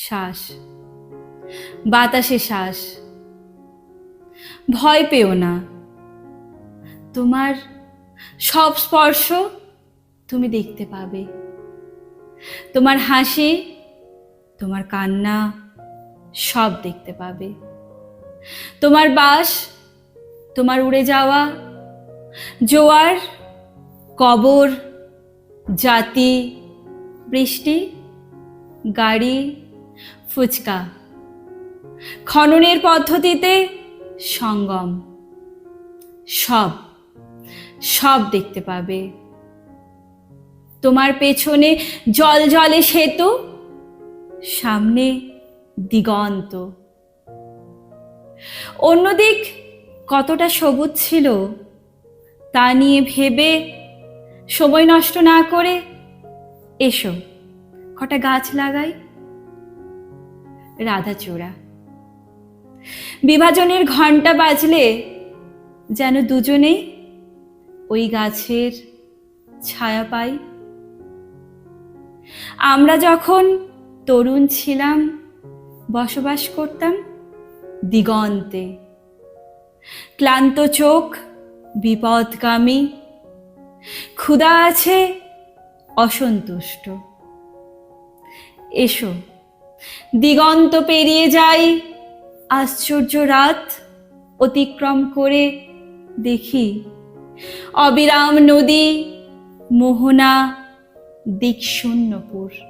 শ্বাস। বাতাসে শ্বাস। ভয় পেও না। তোমার সব স্পর্শ তুমি দেখতে পাবে। তোমার হাসি, তোমার কান্না সব দেখতে পাবে। তোমার বাস, তোমার উড়ে যাওয়া, জোয়ার, কবর, জাতি, বৃষ্টি, গাড়ি ফুচকা। খননের পদ্ধতিতে সঙ্গম। সব সব দেখতে পাবে। তোমার পেছনে জল জলে সেতু, সামনে দিগন্ত। অন্যদিক কতটা সবুজ ছিল, তা নিয়ে ভেবে সময় নষ্ট না করে এসো, কটা গাছ লাগাই। রাধাচূড়া। বিভাজনের ঘণ্টা বাজলে যেন দুজনেই ওই গাছের ছায়া পাই। আমরা যখন তরুণ ছিলাম, বসবাস করতাম দিগন্তে। ক্লান্ত চোখ, বিপদগামী, ক্ষুধা আছে, অসন্তুষ্ট। এসো। দিগন্ত পেরিয়ে যাই। আশ্চর্য রাত অতিক্রম করে দেখি। অবিরাম নদী মোহনা দিকশূন্যপুর।